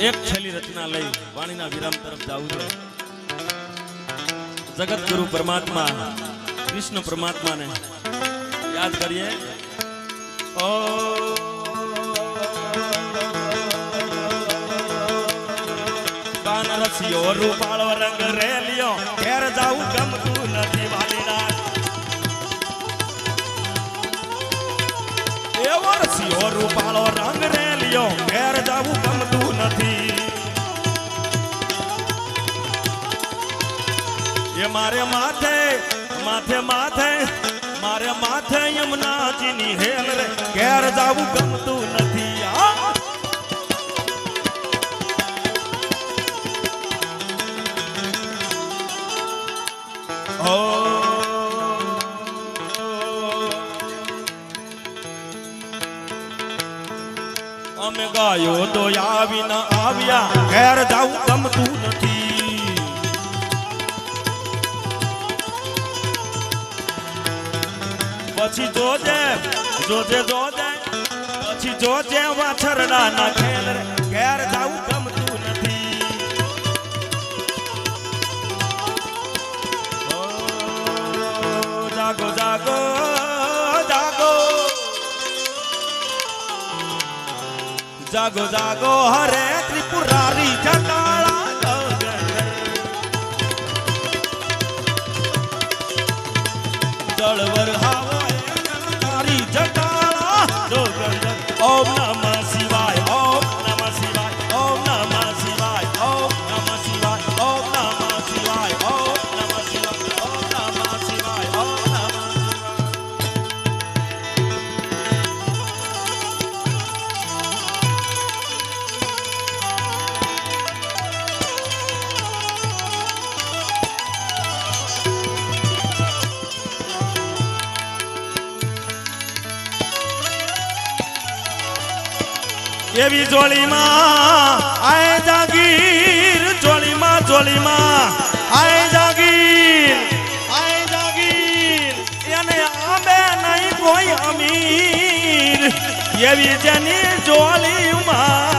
એક છેલ્લી રચના લઈ વાણીના વિરામ તરફ જવું છે. જગત ગુરુ પરમાત્મા કૃષ્ણ પરમાત્માને યાદ કરીએ. ઓ. રૂપાળો, રંગ રેલિયો ઘેર જાવું ગમતું નથી વાલીના. એવો રસિયો રૂપાળો, રંગ રેલિયો મારે માથે માથે માથે, મારે માથે યમુનાજીની હેલ રે. ઘેર જાવું ગમતું નથી આ અમે ગાયો તો આવીને આવ્યા. ઘેર જાવું ગમતું નથી. પછી જોજે જોજે જોજે પછી જોજે વાછરડા ના ખેલ રે ઘેર જાવું ગમતું નથી ઓ, જાગો જાગો જાગો જાગો જાગો હરે ત્રિપુરારી જટાળા ગગન. જળવર હાવો એવી જોડીમાં આય જાગીર જોડીમાં જોડીમાં આય જાગીર આય જાગીર, એને આબે નહીં કોઈ અમીર. એવી જેની જોડીમાં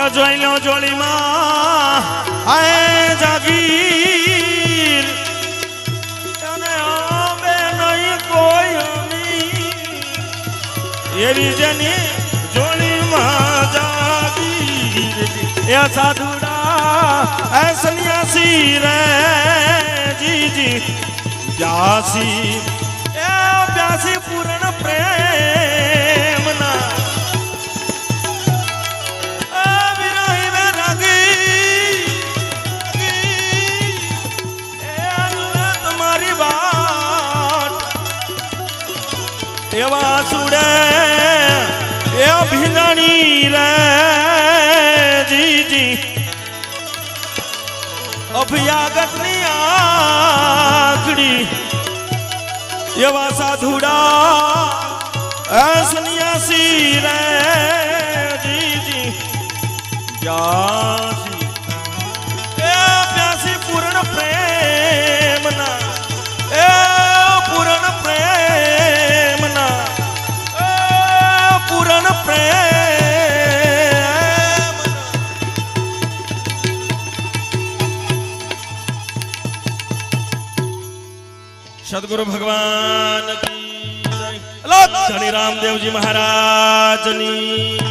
એ જોઈ લો જોડીમાં આય જાગીર. એને આંબે નહીં કોઈ એવી જેની જોડીમાં જાગીર. એ સાધુડા, એ સન્યાસી રે જીજી. પ્યાસી એવા સુડે એ ભીંગણી રે જીજી. અભયાગતની આખડી એવા સાધુડા સન્યાસી રે જીજી. પ્યાસી सदगुरु भगवान की धनी रामदेव जी महाराज नी।